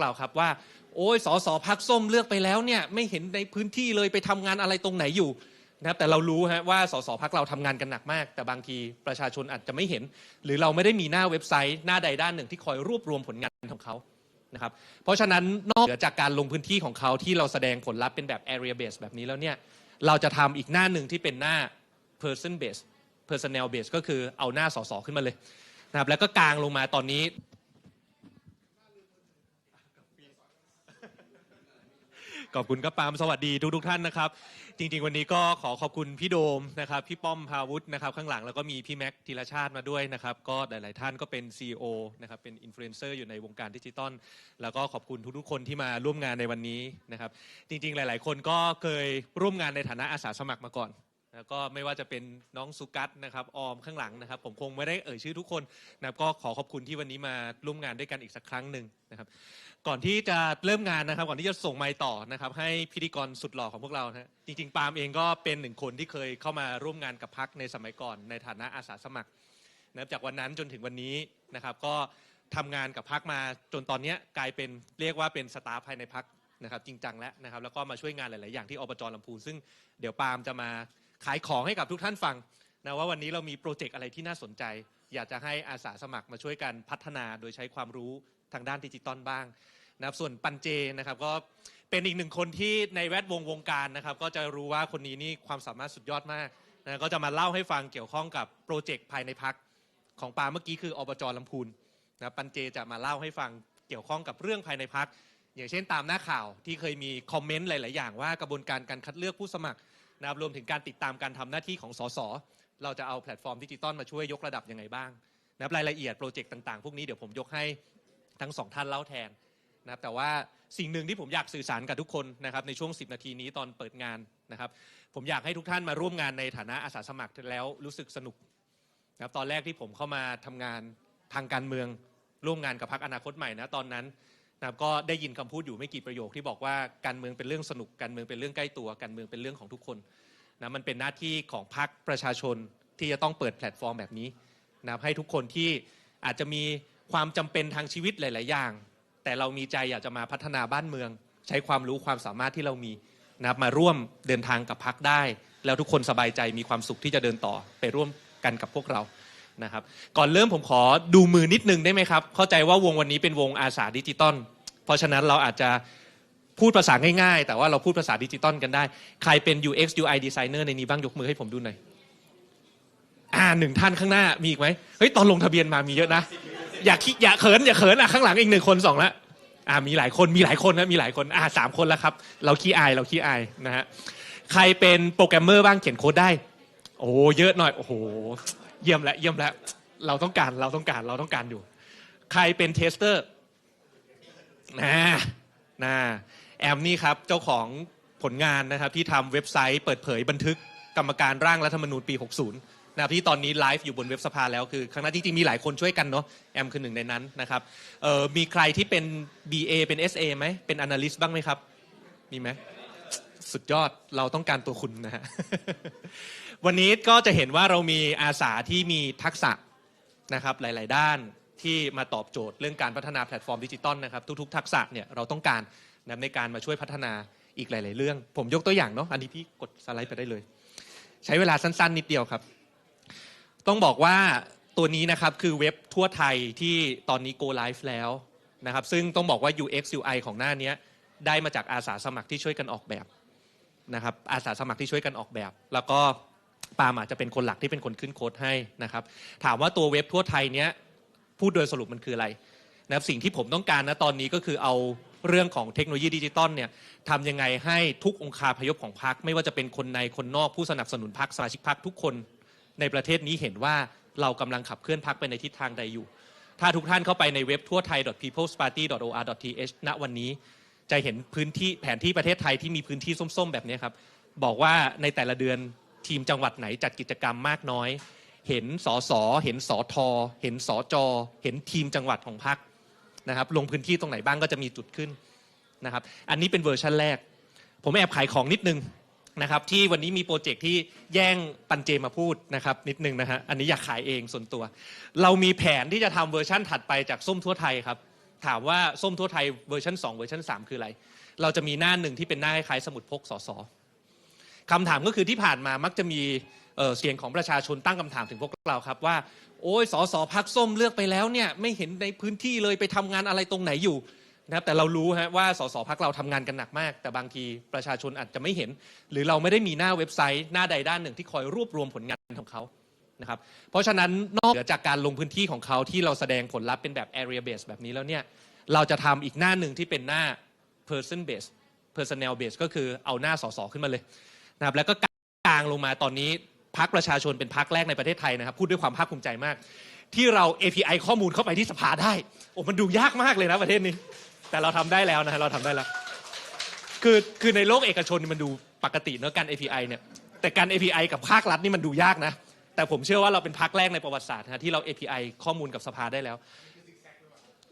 เราครับว่า โอ้ยสสพักส้มเลือกไปแล้วเนี่ยไม่เห็นในพื้นที่เลยไปทำงานอะไรตรงไหนอยู่นะครับแต่เรารู้ฮะว่าสสพักเราทำงานกันหนักมาก แต่บางทีประชาชนอาจจะไม่เห็น หรือเราไม่ได้มีหน้าเว็บไซต์หน้าใดด้านหนึ่งที่คอยรวบรวมผลงานของเขานะครับเพราะฉะนั้นนอกเหนือจากการลงพื้นที่ของเขาที่เราแสดงผลลัพธ์เป็นแบบ area base แบบนี้แล้วเนี่ยเราจะทำอีกหน้าหนึ่งที่เป็นหน้า person base personnel base ก็คือเอาหน้าสสขึ้นมาเลยนะครับแล้วก็กลางลงมาตอนนี้ ขอบคุณครับปาล์มสวัสดีทุกทุกท่านนะครับ จริง ๆ วันนี้ก็ขอขอบคุณพี่โดมนะครับพี่ป้อมพาวุฒินะครับข้างหลังแล้วก็มีพี่แม็กธีรชาติมาด้วยนะครับ ก็หลาย ๆ ท่านก็เป็น CEO นะครับเป็นอินฟลูเอนเซอร์อยู่ในวงการดิจิตอลแล้วก็ขอบคุณทุกๆ คนที่มาร่วมงานในวันนี้นะครับ จริง ๆ หลาย ๆ คนก็เคยร่วมงานในฐานะอาสาสมัครมาก่อน แล้วก็ไม่ว่าจะเป็นน้องสุกัสนะครับออมข้างหลังนะครับ ผมคงไม่ได้เอ่ยชื่อทุกคนนะครับก็ขอขอบคุณที่วันนี้มาร่วมงานด้วยกันอีกสักครั้งหนึ่งนะครับ ก่อนที่จะเริ่มงานนะครับ ก่อนที่จะส่งไมค์ต่อนะครับ ให้พิธีกรสุดหล่อของพวกเรานะฮะจริงๆปาล์มเองก็เป็นหนึ่งคนที่เคยเข้ามาร่วมงานกับพักในสมัยก่อนในฐานะอาสาสมัครนะครับจากวันนั้นจนถึงวันนี้นะครับ ก็ทำงานกับพักมาจนตอนเนี้ยกลายเป็นเรียกว่าเป็นสตาฟภายในพักนะครับ จริงจังแล้วนะครับ แล้วก็มาช่วยงานหลาย ๆ อย่างที่อบจลำพูนซึ่งเดี๋ยวปาล์มจะมา ขายของให้กับทุกท่านฟังนะว่าวันนี้เรามีโปรเจกต์อะไรที่น่าสนใจ อยากจะให้อาสาสมัครมาช่วยกันพัฒนาโดยใช้ความรู้ทางด้านดิจิตอลบ้างนะครับส่วนปันเจนะครับก็เป็นอีกหนึ่งคนที่ในแวดวงวงการนะครับ ก็จะรู้ว่าคนนี้นี่ความสามารถสุดยอดมากนะก็จะมาเล่าให้ฟังเกี่ยวข้องกับโปรเจกต์ภายในพักของปาเมื่อกี้คืออบจลำพูนนะปันเจจะมาเล่าให้ฟังเกี่ยวข้องกับเรื่องภายในพัก อย่างเช่นตามหน้าข่าวที่เคยมีคอมเมนต์หลาย ๆ อย่างว่ากระบวนการการคัดเลือกผู้สมัครนะครับรวมถึงการติดตามการทำหน้าที่ของสสเราจะเอาแพลตฟอร์มดิจิตอลมาช่วยยกระดับยังไงบ้างนะครับรายละเอียดโปรเจกต์ต่าง ๆ พวกนี้เดี๋ยวผมยกให้ทั้งสองท่านเล่าแทนนะครับแต่ว่าสิ่งหนึ่งที่ผมอยากสื่อสารกับทุกคนนะครับในช่วง 10 นาทีนี้ตอนเปิดงานนะครับผมอยากให้ทุกท่านมาร่วมงานในฐานะอาสาสมัครแล้วรู้สึกสนุกนะครับตอนแรกที่ผมเข้ามาทำงานทางการเมืองร่วมงานกับพรรคอนาคตใหม่นะตอนนั้น นะครับก็ได้ยินคำพูดอยู่ไม่กี่ประโยคที่บอกว่าการเมืองเป็นเรื่องสนุกการเมืองเป็นเรื่องใกล้ตัวการเมืองเป็นเรื่องของทุกคนนะมันเป็นหน้าที่ของพรรคประชาชนที่จะต้องเปิดแพลตฟอร์มแบบนี้นะครับให้ทุกคนที่อาจจะมีความจำเป็นทางชีวิตหลาย ๆ อย่าง แต่เรามีใจอยากจะมาพัฒนาบ้านเมือง ใช้ความรู้ความสามารถที่เรามีนะครับมาร่วมเดินทางกับพักได้ แล้วทุกคนสบายใจมีความสุขที่จะเดินต่อไปร่วมกันกับพวกเรา นะครับ ก่อนเริ่มผมขอดูมือนิดนึงได้ไหมครับ เข้าใจว่าวงวันนี้เป็นวงอาสาดิจิตอลเพราะฉะนั้นเราอาจจะพูดภาษาง่ายๆ แต่ว่าเราพูดภาษาดิจิตอลกันได้ ใครเป็น UX UI designer ในนี้บ้างยกมือให้ผมดูหน่อยอ่าหนึ่งท่านข้างหน้ามีอีกไหมเฮ้ยตอนลงทะเบียนมามีเยอะนะอย่าคิดอย่าเขินอย่าเขินอะข้างหลังอีกหนึ่งคนสองละอ่ามีหลายคนมีหลายคนนะมีหลายคนอ่าสามคนแล้วครับ เราขี้อายเราขี้อายนะฮะใครเป็นโปรแกรมเมอร์บ้างเขียนโค้ดได้ โอ้เยอะหน่อยโอ้โห เยี่ยมแล้วเยี่ยมแล้วเราต้องการเราต้องการเราต้องการอยู่ ใครเป็นเทสเตอร์นะนะแอมนี่ครับเจ้าของผลงานนะครับที่ทำเว็บไซต์เปิดเผยบันทึกกรรมการร่างรัฐธรรมนูญปี 60นะครับที่ตอนนี้ไลฟ์อยู่บนเว็บสภาแล้วคือข้งหน้าจริงๆมีหลายคนช่วยกันเนาะแอมคือหนึ่งในนั้นนะครับมีใครที่เป็น BA เป็น SA ไหมเป็น Analyst บ้างไหมครับ มีไหมสุดยอดเราต้องการตัวคุณนะฮะ วันนี้ก็จะเห็นว่าเรามีอาสาที่มีทักษะนะครับหลาย ๆ ด้านที่มาตอบโจทย์เรื่องการพัฒนาแพลตฟอร์มดิจิตอลนะครับทุก ๆ ทักษะเนี่ยเราต้องการนะในการมาช่วยพัฒนาอีกหลาย ๆ เรื่อง ผมยกตัวอย่างเนาะอันนี้พี่กดสไลด์ไปได้เลย ใช้เวลาสั้น ๆ นิดเดียวครับ ต้องบอกว่าตัวนี้นะครับคือเว็บทั่วไทยที่ตอนนี้ go live แล้วนะครับซึ่งต้องบอกว่า UX UI ของหน้านี้ได้มาจากอาสาสมัครที่ช่วยกันออกแบบนะครับอาสาสมัครที่ช่วยกันออกแบบ แล้วก็ ปาล์มอาจจะเป็นคนหลักที่เป็นคนขึ้นโค้ดให้นะครับ ถามว่าตัวเว็บทั่วไทยเนี้ยพูดโดยสรุปมันคืออะไรนะครับสิ่งที่ผมต้องการนะตอนนี้ก็คือเอาเรื่องของเทคโนโลยีดิจิตอลเนี่ยทำยังไงให้ทุกองค์คาพยพของพรรคไม่ว่าจะเป็นคนในคนนอกผู้สนับสนุนพรรคสมาชิกพรรคทุกคนในประเทศนี้เห็นว่าเรากำลังขับเคลื่อนพักไปในทิศทางใดอยู่ ถ้าทุกท่านเข้าไปในเว็บทั่วไทย peoplesparty.or.th ณวันนี้ จะเห็นพื้นที่แผนที่ประเทศไทยที่มีพื้นที่ส้มๆ แบบนี้ครับ บอกว่าในแต่ละเดือน ทีมจังหวัดไหนจัดกิจกรรมมากน้อย เห็นสอสอเห็นสอทอเห็นสอจอเห็นทีมจังหวัดของพักนะครับ ลงพื้นที่ตรงไหนบ้างก็จะมีจุดขึ้นนะครับ อันนี้เป็นเวอร์ชันแรก ผมแอบขายของนิดนึงนะครับที่วันนี้มีโปรเจกต์ที่แย่งปันเจมาพูดนะครับนิดนึงนะฮะอันนี้อยากขายเองส่วนตัว เรามีแผนที่จะทำเวอร์ชั่นถัดไปจากส้มทั่วไทยครับ ถามว่าส้มทั่วไทยเวอร์ชัน2 เวอร์ชัน3 คืออะไร เราจะมีหน้าหนึ่งที่เป็นหน้าคล้ายสมุดพกสส คำถามก็คือที่ผ่านมามักจะมีเเสียงของประชาชนตั้งคำถามถึงพวกเราครับว่า โอ้ยสสพักส้มเลือกไปแล้วเนี่ยไม่เห็นในพื้นที่เลยไปทำงานอะไรตรงไหนอยู่นะครับแต่เรารู้ฮะว่าสสพักเราทำงานกันหนักมาก แต่บางทีประชาชนอาจจะไม่เห็น หรือเราไม่ได้มีหน้าเว็บไซต์หน้าใดด้านหนึ่งที่คอยรวบรวมผลงานของเขานะครับเพราะฉะนั้นนอกเหนือจากการลงพื้นที่ของเขาที่เราแสดงผลลัพธ์เป็นแบบ area base แบบนี้แล้วเนี่ยเราจะทำอีกหน้าหนึ่งที่เป็นหน้า person base personnel base ก็คือเอาหน้าสสขึ้นมาเลย นะครับแล้วก็กลางลงมาตอนนี้พักประชาชนเป็นพักแรกในประเทศไทยนะครับ พูดด้วยความภาคภูมิใจมาก ที่เรา API ข้อมูลเข้าไปที่สภาได้โอ้มันดูยากมากเลยนะประเทศนี้ แต่เราทำได้แล้วนะเราทำได้แล้วคือคือในโลกเอกชนมันดูปกติเนอะการ API เนี่ยแต่การ API กับภาครัฐนี่มันดูยากนะ แต่ผมเชื่อว่าเราเป็นพักแรกในประวัติศาสตร์นะที่เรา API ข้อมูลกับสภาได้แล้ว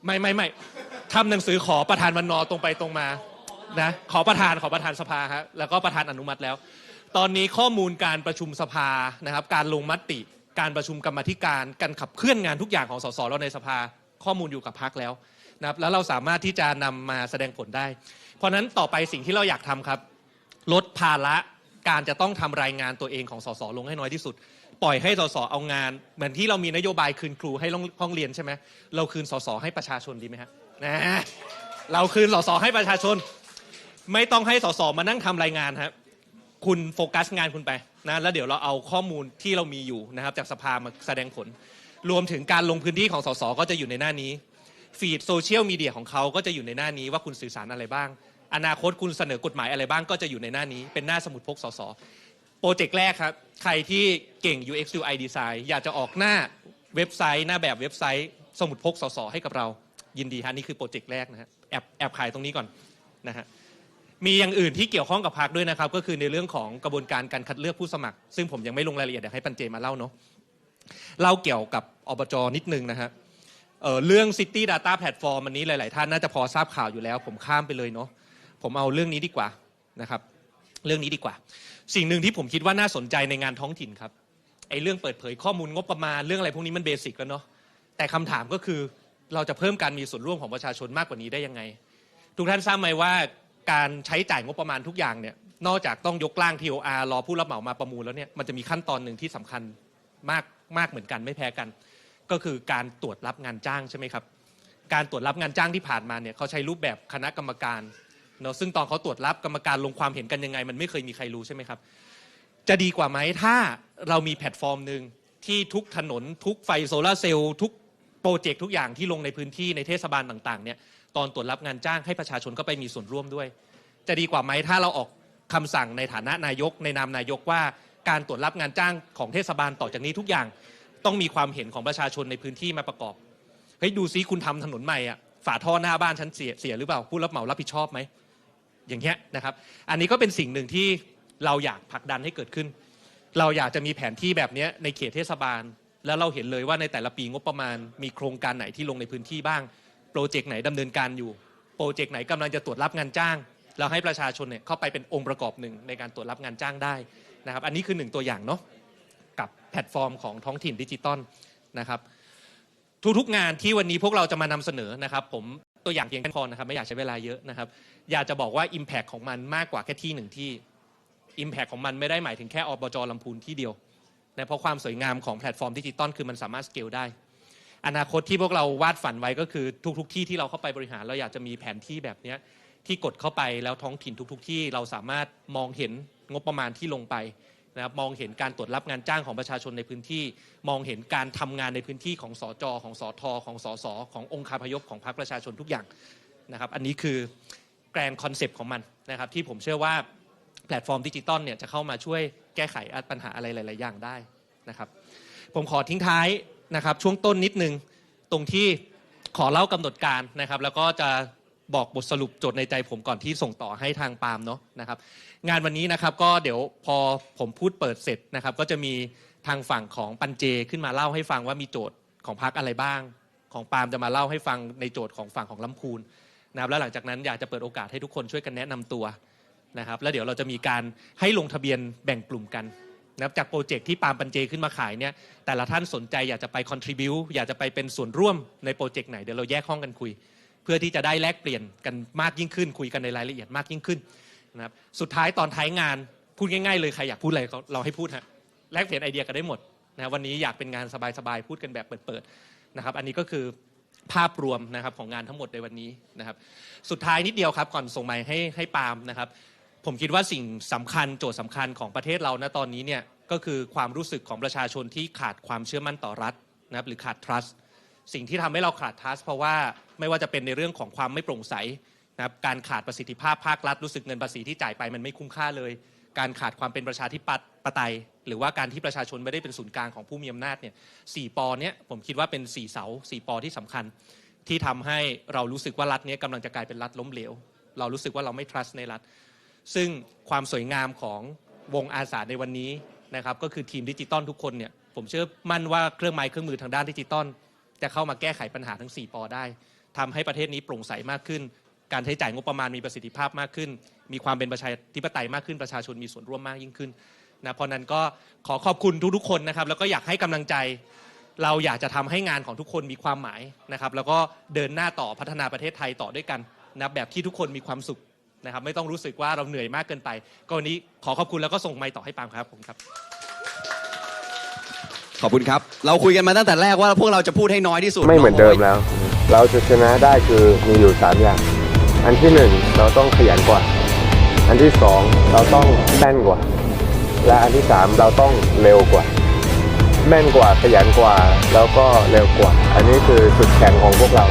ไม่ไม่ไม่ทำหนังสือขอประธานวันนอตรงไปตรงมา นะขอประธานขอประธานสภาครับแล้วก็ประธานอนุมัติแล้ว ตอนนี้ข้อมูลการประชุมสภานะครับ การลงมติ การประชุมกรรมธิการการขับเคลื่อนงานทุกอย่างของสสเราในสภา ข้อมูลอยู่กับพักแล้วนะครับแล้วเราสามารถที่จะนำมาแสดงผลได้ เพราะฉะนั้นต่อไปสิ่งที่เราอยากทำครับ ลดภาระการจะต้องทำรายงานตัวเองของสสลงให้น้อยที่สุด ปล่อยให้สสเอางาน เหมือนที่เรามีนโยบายคืนครูให้ห้องเรียนใช่ไหมเราคืนสสให้ประชาชนดีไหมฮะนะเราคืนสสให้ประชาชน ไม่ต้องให้สสมานั่งทำรายงานครับคุณโฟกัสงานคุณไปนะแล้วเดี๋ยวเราเอาข้อมูลที่เรามีอยู่นะครับ จากสภามาแสดงผล รวมถึงการลงพื้นที่ของสสก็จะอยู่ในหน้านี้ ฟีดโซเชียลมีเดียของเขาก็จะอยู่ในหน้านี้ว่าคุณสื่อสารอะไรบ้าง อนาคตคุณเสนอกฎหมายอะไรบ้างก็จะอยู่ในหน้านี้ เป็นหน้าสมุดพกสสโปรเจกต์แรกครับ ใครที่เก่ง UX UI design อยากจะออกหน้าเว็บไซต์ หน้าแบบเว็บไซต์ สมุดพกสสให้กับเรา ยินดีฮะนี่คือโปรเจกต์แรกนะฮะแอบแอบขายตรงนี้ก่อนนะฮะ มีอย่างอื่นที่เกี่ยวข้องกับพักด้วยนะครับ ก็คือในเรื่องของกระบวนการการคัดเลือกผู้สมัคร ซึ่งผมยังไม่ลงรายละเอียดเดี๋ยวให้ปันเจมาเล่าเนาะเล่าเกี่ยวกับอบจนิดนึงนะฮะเเรื่อง City Data Platform อันนี้หลาย ๆ ท่านน่าจะพอทราบข่าวอยู่แล้ว ผมข้ามไปเลยเนาะผมเอาเรื่องนี้ดีกว่านะครับ เรื่องนี้ดีกว่า สิ่งหนึ่งที่ผมคิดว่าน่าสนใจในงานท้องถิ่นครับไอ้เรื่องเปิดเผยข้อมูลงบประมาณเรื่องอะไรพวกนี้มันเบสิกแล้วเนาะแต่คำถามก็คือเราจะเพิ่มการมีส่วนร่วมของประชาชนมากกว่านี้ได้ยังไง ทุกท่านทราบไหมว่า การใช้จ่ายงบประมาณทุกอย่างเนี่ยนอกจากต้องยกร่าง TOR รอผู้รับเหมามาประมูลแล้วเนี่ยมันจะมีขั้นตอนหนึ่งที่สำคัญมากมากเหมือนกันไม่แพ้กัน ก็คือการตรวจรับงานจ้างใช่ไหมครับการตรวจรับงานจ้างที่ผ่านมาเนี่ยเขาใช้รูปแบบคณะกรรมการเนาะซึ่งตอนเขาตรวจรับกรรมการลงความเห็นกันยังไง มันไม่เคยมีใครรู้ใช่ไหมครับ จะดีกว่าไหมถ้าเรามีแพลตฟอร์มหนึ่งที่ทุกถนนทุกไฟโซลาเซลล์ทุกโปรเจกต์ทุกอย่างที่ลงในพื้นที่ในเทศบาลต่างๆเนี่ย ตอนตรวจรับงานจ้างให้ประชาชนก็ไปมีส่วนร่วมด้วย จะดีกว่าไหมถ้าเราออกคำสั่งในฐานะนายก ในนามนายกว่าการตรวจรับงานจ้างของเทศบาลต่อจากนี้ทุกอย่างต้องมีความเห็นของประชาชนในพื้นที่มาประกอบเฮ้ยดูซิคุณทำถนนใหม่อะฝาท่อหน้าบ้านฉันเสียเสียหรือเปล่าผู้รับเหมารับผิดชอบไหมอย่างเงี้ยนะครับ อันนี้ก็เป็นสิ่งหนึ่งที่เราอยากผลักดันให้เกิดขึ้น เราอยากจะมีแผนที่แบบเนี้ยในเขตเทศบาล แล้วเราเห็นเลยว่าในแต่ละปีงบประมาณมีโครงการไหนที่ลงในพื้นที่บ้าง โปรเจกต์ไหนดำเนินการอยู่ โปรเจกต์ไหนกำลังจะตรวจรับงานจ้าง เราให้ประชาชนเนี่ยเข้าไปเป็นองค์ประกอบหนึ่งในการตรวจรับงานจ้างได้นะครับ อันนี้คือหนึ่งตัวอย่างเนาะกับแพลตฟอร์มของท้องถิ่นดิจิตอลนะครับทุกๆงานที่วันนี้พวกเราจะมานำเสนอนะครับ ผมตัวอย่างเพียงแค่พอนะครับไม่อยากใช้เวลาเยอะนะครับ อยากจะบอกว่า Impact ของมันมากกว่าแค่ที่หนึ่งที่ Impact ของมันไม่ได้หมายถึงแค่อบจลำพูนที่เดียวนะเพราะความสวยงามของแพลตฟอร์มดิจิตอลคือมันสามารถสเกลได้ อนาคตที่พวกเราวาดฝันไว้ก็คือทุกๆที่ที่เราเข้าไปบริหารเราอยากจะมีแผนที่แบบนี้ที่กดเข้าไปแล้วท้องถิ่นทุกๆที่เราสามารถมองเห็นงบประมาณที่ลงไปนะครับมองเห็นการตรวจรับงานจ้างของประชาชนในพื้นที่ มองเห็นการทำงานในพื้นที่ของสจของสทของสสขององค์คาพยพของพรรคประชาชนทุกอย่างนะครับอันนี้คือแกรนคอนเซปต์ของมันนะครับที่ผมเชื่อว่าแพลตฟอร์มดิจิตอลเนี่ยจะเข้ามาช่วยแก้ไขปัญหาอะไรหลาย ๆ อย่างได้นะครับผมขอทิ้งท้าย นะครับช่วงต้นนิดนึงตรงที่ขอเล่ากำหนดการนะครับ แล้วก็จะบอกบทสรุปโจทย์ในใจผมก่อนที่ส่งต่อให้ทางปาล์มเนาะนะครับ งานวันนี้นะครับก็เดี๋ยวพอผมพูดเปิดเสร็จนะครับ ก็จะมีทางฝั่งของปันเจขึ้นมาเล่าให้ฟังว่ามีโจทย์ของพักอะไรบ้าง ของปาล์มจะมาเล่าให้ฟังในโจทย์ของฝั่งของลำพูนนะครับแล้วหลังจากนั้นอยากจะเปิดโอกาสให้ทุกคนช่วยกันแนะนำตัวนะครับ แล้วเดี๋ยวเราจะมีการให้ลงทะเบียนแบ่งกลุ่มกัน นะครับจากโปรเจกต์ที่ปาล์มปันเจขึ้นมาขายเนี่ยแต่ละท่านสนใจอยากจะไป contribu อยากจะไปเป็นส่วนร่วมในโปรเจกต์ไหนเดี๋ยวเราแยกห้องกันคุย เพื่อที่จะได้แลกเปลี่ยนกันมากยิ่งขึ้น คุยกันในรายละเอียดมากยิ่งขึ้นนะครับสุดท้ายตอนท้ายงานพูดง่ายๆเลยใครอยากพูดอะไรเราให้พูดฮะแลกเปลี่ยนไอเดียกันได้หมดนะวันนี้อยากเป็นงานสบายๆพูดกันแบบเปิดๆนะครับอันนี้ก็คือภาพรวมนะครับของงานทั้งหมดในวันนี้นะครับ สุดท้ายนิดเดียวครับก่อนส่งไมค์ให้ให้ปาล์มนะครับ ผมคิดว่าสิ่งสำคัญโจทย์สำคัญของประเทศเราณตอนนี้เนี่ยก็คือความรู้สึกของประชาชนที่ขาดความเชื่อมั่นต่อรัฐนะครับหรือขาด trust สิ่งที่ทำให้เราขาด trust เพราะว่าไม่ว่าจะเป็นในเรื่องของความไม่โปร่งใสนะครับการขาดประสิทธิภาพภาครัฐรู้สึกเงินภาษีที่จ่ายไปมันไม่คุ้มค่าเลย การขาดความเป็นประชาธิปไตย หรือว่าการที่ประชาชนไม่ได้เป็นศูนย์กลางของผู้มีอำนาจเนี่ยสี่ปอเนี่ยผมคิดว่าเป็นสี่เสาสี่ปอที่สำคัญ ที่ทำให้เรารู้สึกว่ารัฐนี้กำลังจะกลายเป็นรัฐล้มเหลวเรารู้สึกว่าเราไม่ trust ในรัฐ ซึ่งความสวยงามของวงอาสาในวันนี้นะครับก็คือทีมดิจิตอลทุกคนเนี่ยผมเชื่อมั่นว่าเครื่องไม้เครื่องมือทางด้านดิจิตอลจะเข้ามาแก้ไขปัญหาทั้ง 4 ปอได้ทำให้ประเทศนี้โปร่งใสมากขึ้น การใช้จ่ายงบประมาณมีประสิทธิภาพมากขึ้น มีความเป็นประชาธิปไตยมากขึ้นประชาชนมีส่วนร่วมมากยิ่งขึ้นนะเพราะนั้นก็ขอขอบคุณทุกๆคนนะครับแล้วก็อยากให้กำลังใจ เราอยากจะทำให้งานของทุกคนมีความหมายนะครับแล้วก็เดินหน้าต่อพัฒนาประเทศไทยต่อด้วยกันนะแบบที่ทุกคนมีความสุข นะครับไม่ต้องรู้สึกว่าเราเหนื่อยมากเกินไป ก็วันนี้ขอขอบคุณแล้วก็ส่งไมค์ต่อให้ปาล์มครับผมครับ ขอบคุณครับ เราคุยกันมาตั้งแต่แรกว่าพวกเราจะพูดให้น้อยที่สุดไม่เหมือนเดิมแล้ว เราจะชนะได้คือมีอยู่ 3 อย่าง อันที่ 1 เราต้องขยันกว่า อันที่ 2 เราต้องแม่นกว่า และอันที่ 3 เราต้องเร็วกว่า แม่นกว่าขยันกว่า แล้วก็เร็วกว่า อันนี้คือจุดแข็งของพวกเรา